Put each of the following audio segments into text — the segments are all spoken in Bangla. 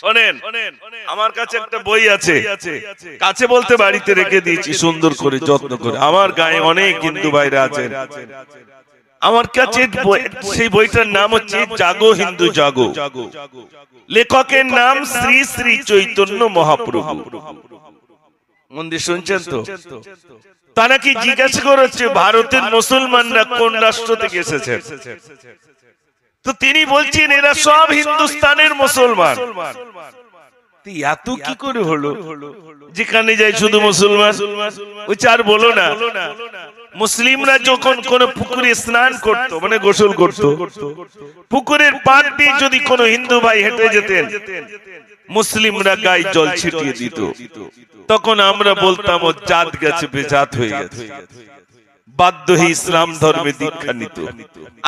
শোনেন আমার কাছে একটা বই আছে। কাছে বলতে বাড়িতে রেখে দিয়েছি সুন্দর করে যত্ন করে। আমার গায়ে অনেক হিন্দু ভাইরা আছেন। আমার কাছে সেই বইটার নাম হচ্ছে জাগো হিন্দু জাগো লেখকের নাম শ্রী শ্রী চৈতন্য মহাপ্রভু। মন্দির শুনছেন তো? তারা কি জিজ্ঞাসা করেছে ভারতের মুসলমানরা কোন রাষ্ট্র থেকে এসেছেন তো তিনি বলছেন, এরা সব হিন্দুস্তানের মুসলমান। এত কি করে হলো? যেখানে যাই শুধু মুসলমান। ওই চার বলো না, মুসলিমরা যখন কোন পুকুরে স্নান করত মানে গোসল করত, পুকুরের পাড় দিয়ে যদি হিন্দু ভাই হেঁটে যেতেন, মুসলিমরা গায়ে জল ছিটিয়ে দিত। তখন আমরা বলতাম, ও জাত গেছে, বেজাত হয়ে গেছে। বাধ্য হয়ে ইসলাম ধর্মে দীক্ষা নিত।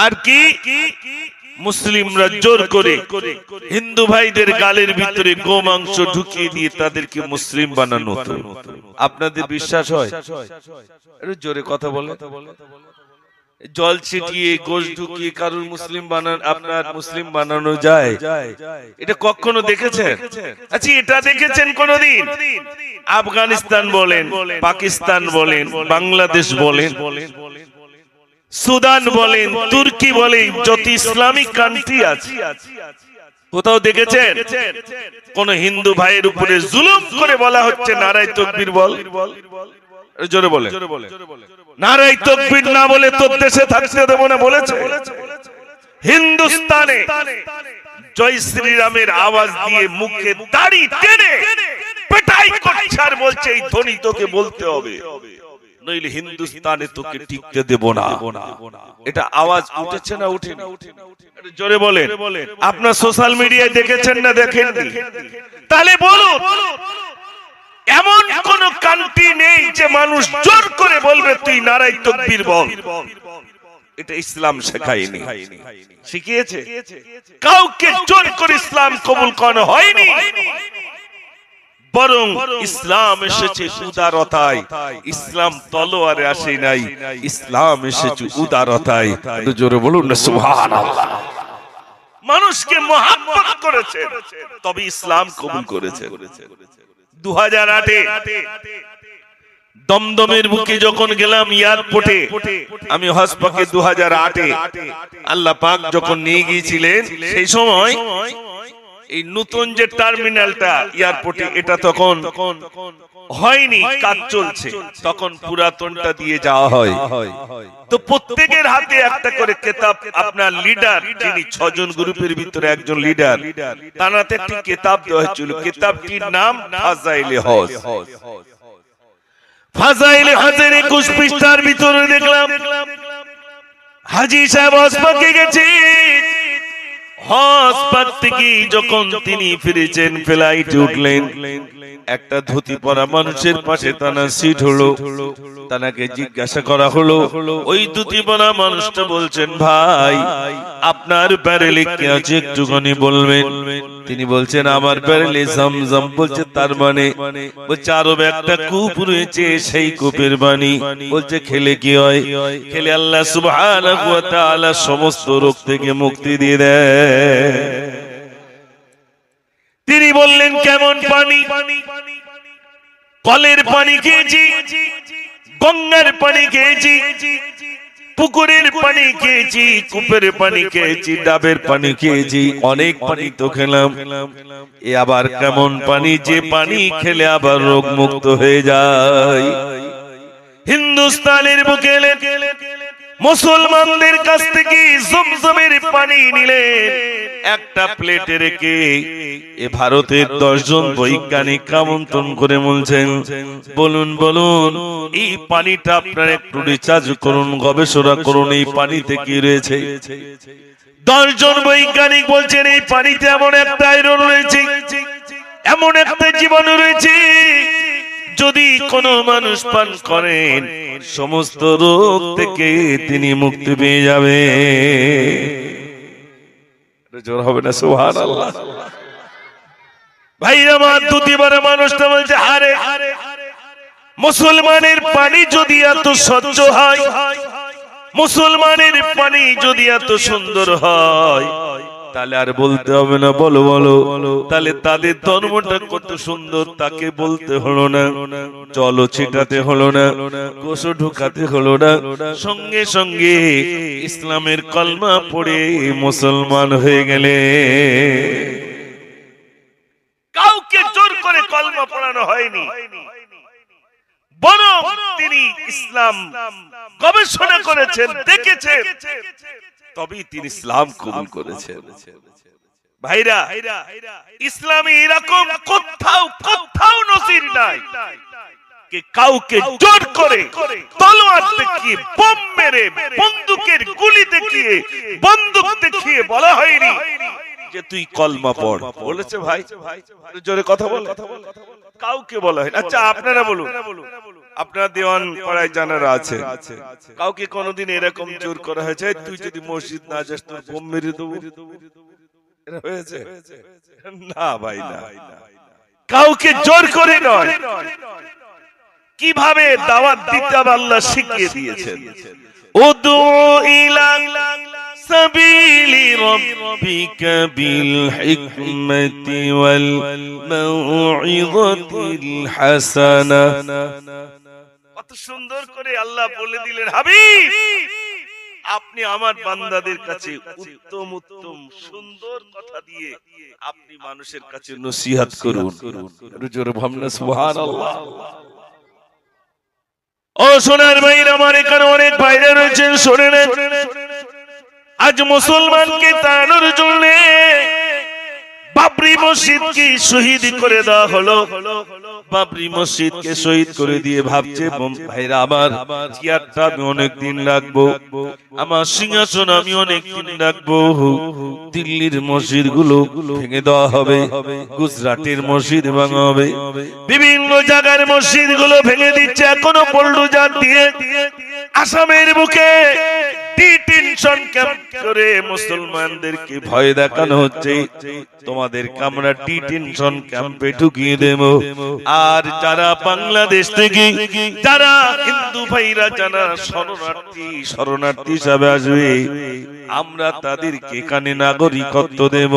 আর কি? মুসলিমরা জোর করে হিন্দু ভাইদের গালের ভিতরে গোমাংস ঢুকিয়ে দিয়ে তাদেরকে মুসলিম বানানো আপনাদের বিশ্বাস হয়? জোরে কথা বলে জল ছিটিয়ে, গোশ ঢুকিয়ে কারুর মুসলিম বানান, আপনার মুসলিম বানানো যায়। এটা কখনো দেখেছেন? আচ্ছা এটা দেখেছেন কোনদিন? আফগানিস্তান বলেন, পাকিস্তান বলেন, বাংলাদেশ বলেন। সুদান বলেন, তুর্কি বলেন, যত ইসলামিক কান্ট্রি আছে। কোথাও দেখেছেন? কোন হিন্দু ভাইয়ের উপরে জুলুম করে বলা হচ্ছে নারাই তকবীর বল? জোরে বলে। নারাই তকবীর না বলে তোর দেশে থাকতে না বলেছে। হিন্দুস্তানে জয় শ্রীরামের আওয়াজ দিয়ে মুখে দাড়ি টেনে পেটাই বলছে, এই ধ্বনি তোকে বলতে হবে। নইলে হিন্দুস্তানে তোকে টিকতে দেব না। এটা আওয়াজ উঠেছে না একটু জোরে বলেন আপনার সোশ্যাল মিডিয়ায় দেখেছেন না দেখেন তাহলে বলুন এমন কোন কান্ট্রি নেই যে মানুষ জোর করে বলবে তুই নারাই তকবীর বল এটা ইসলাম শেখায়নি। শিখিয়েছে? কাউকে জোর করে ইসলাম কবুল করানো হয়নি। বরং ইসলাম এসেছে উদারতায়। ইসলাম তলোয়ারে আসে নাই। ইসলাম এসেছে উদারতায়। জোরে বলুন না সুবহানাল্লাহ। মানুষকে মহাব্বত করেছে। তবে ইসলাম কবুল করেছে। দু হাজার আটে দমদমের বুকে যখন গেলাম এয়ারপোর্টে আমি হসপাকে দু হাজার আটে। আল্লাহ পাক যখন নিয়ে গিয়েছিলেন সেই সময় এই নতুন যে টার্মিনালটা এয়ারপোর্টে এটা তখন হয়নি কাজ চলছে। তখন পুরাতনটা দিয়ে যাওয়া হয়। তো প্রত্যেকের হাতে একটা করে কেতাব আপনার লিডার যিনি ছজন গ্রুপের ভিতরে একজন লিডার তার হাতে একটি কেতাব দেওয়া হয়েছিল। কেতাবটির নাম ফাজাইলে হজ। ফাজাইলে হজের একুশ পৃষ্ঠার ভিতরে দেখলাম হাজি সাহেব হসপাকে গেছে। হসপাত থেকে যখন তিনি ফিরেছেন, ফ্লাইটে উঠলেন। একটা ধুতি পরা মানুষের পাশে তানা সিট হলো। তানাকে জিজ্ঞাসা করা হলো, ওই ধুতি পরা মানুষটা বলছেন, ভাই, আপনার কি আছে একটুখানি বলবেন? তিনি বলছেন, আমার জমজম বলছে, তার মানে বলছে, আরও একটা কূপ রয়েছে, সেই কূপের বাণী। বলছে, খেলে কি হয়? খেলে আল্লাহ সুবহানাহু সমস্ত রোগ থেকে মুক্তি দিয়ে দেয় তিনি বললেন, কেমন পানি? কলের পানি খেয়েছি, গঙ্গার পানি খেয়েছি, পুকুরের পানি খেয়েছি পানি খেয়েছি, ডাবের পানি খেয়েছি, অনেক পানি তো খেলাম। এ আবার কেমন পানি? যে পানি খেলে আবার রোগ মুক্ত হয়ে যায়। হিন্দুস্তানের বুকে মুসলমানদের কাছ থেকে জমজমের পানি নিলেন একটা প্লেটে রেখে এ ভারতের দশজন বৈজ্ঞানিক আমন্ত্রণ করে বলছেন, বলুন বলুন, এই পানিটা আপনারা একটু রিচার্জ করুন, গবেষণা করুন, এই পানিতে কি রয়েছে? দশজন বৈজ্ঞানিক বলছেন, এই পানিতে এমন একটা আয়রন রয়েছে, এমন একটা জীবাণু যদি কোন মানুষ পান করেন, সমস্ত রোগ থেকে তিনি মুক্তি পেয়ে যাবে। জোর হবে না সুহান আল্লাহ ভাই আমার দুতিবারে মানুষটা বলছে হারে মুসলমানের পানি যদি এত স্বচ্ছ হয়, মুসলমানের পানি যদি এত সুন্দর হয় তাহলে আর বলতে হবে না, বলো বলো। তাহলে তাদের ধর্মটা কত সুন্দর, তাকে বলতে হলো না। চলো ছিটাতে হলো না কোষো ঢুকাতে হলো না। সঙ্গে সঙ্গে ইসলামের কলমা পড়ে মুসলমান হয়ে গেলে। কাউকে জোর করে কলমা পড়ানো হয়নি। বরং তিনি ইসলাম গবেষণা করেছেন, দেখেছেন। তবেই তিনি ইসলাম কবুল করেছেন। ভাইরা ইসলামে এরকম কোথাও কোথাও নজির নাই। কে কাউকে জোর করে তলোয়ার দেখিয়ে বোম মেরে বন্দুকের গুলি দেখিয়ে বন্দুক দেখিয়ে বলা হয়নি যে তুই কলমা পড়। বলেছে ভাই? জোরে কথা বল। কাউকে বলা হয় আচ্ছা আপনারা বলুন। আপনার দেওয়ান পাড়ায় জানারা আছে কাউকে কোনোদিন এরকম জোর করা হয়েছে তুই যদি মসজিদ না যাস তোর বোম মেরে দেবো এরা হয়েছে না ভাই না কাউকে জোর করে নয় কিভাবে দাওয়াত দিতে হবে আল্লাহ শিখিয়ে দিয়েছেন উদু ইলা سبيل ربك بالحكمة والموعظة الحسنة সুন্দর করে আল্লাহ বলে দিলেন, হাবিব, আপনি আমার বান্দাদের কাছে উত্তম উত্তম, সুন্দর কথা দিয়ে আপনি মানুষের কাছে নসিহত করুন। জোরে ভাবনা সুবহানাল্লাহ। ও সোনার ভাইর আমার এখানে অনেক বাইরে রয়েছেন শোনে আজ মুসলমানকে তাড়ানোর জন্য বাবরি মসজিদকে শহীদ করে দেওয়া হলো। বাবরি মসজিদকে শহীদ করে দিয়ে ভাবছে ভাইরা, আমার চেয়ারটা আমি অনেক দিন রাখব। আমার সিংহাসন আমি অনেক দিন রাখব। দিল্লির মসজিদগুলো ভেঙে দেওয়া হবে, গুজরাটের মসজিদ ভাঙা হবে। বিভিন্ন জায়গার মসজিদগুলো ভেঙে দিচ্ছে এখনও পল্টুজার দিয়ে। আসামের বুকে ডিটেনশন ক্যাম্প করে মুসলমানদেরকে ভয় দেখানো হচ্ছে। তোমাদের আমরা ডিটেনশন ক্যাম্পে ঢুকিয়ে দেব। আর যারা বাংলাদেশ থেকে, যারা হিন্দু ভাইরা, যারা শরণার্থী শরণার্থী হিসাবে আসবে আমরা তাদেরকে এখানে নাগরিকত্ব দেব।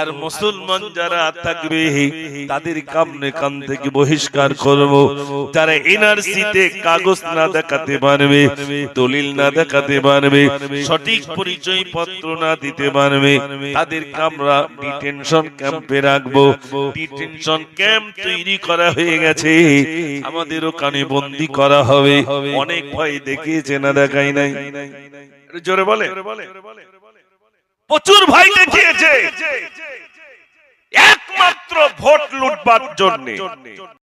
আর মুসলমান যারা থাকবে তাদের কামনে কান থেকে বহিষ্কার করব। যারা এনআরসিতে কাগজ না দেখাতে পারবে দলিল না দেখাতে পারবে সঠিক পরিচয় পত্র না দিতে পারবে। তাদেরকে আমরা ডিটেনশন ক্যাম্পে রাখব। ডিটেনশন ক্যাম্প তৈরি করা হয়ে গেছে। আমাদের ওখানে বন্দি করা হবে। অনেক ভয় দেখিয়েছে না দেখাই নাই। জোরে বলে। প্রচুর ভাই দেখিয়েছে। একমাত্র ভোট লুটবার জন্য।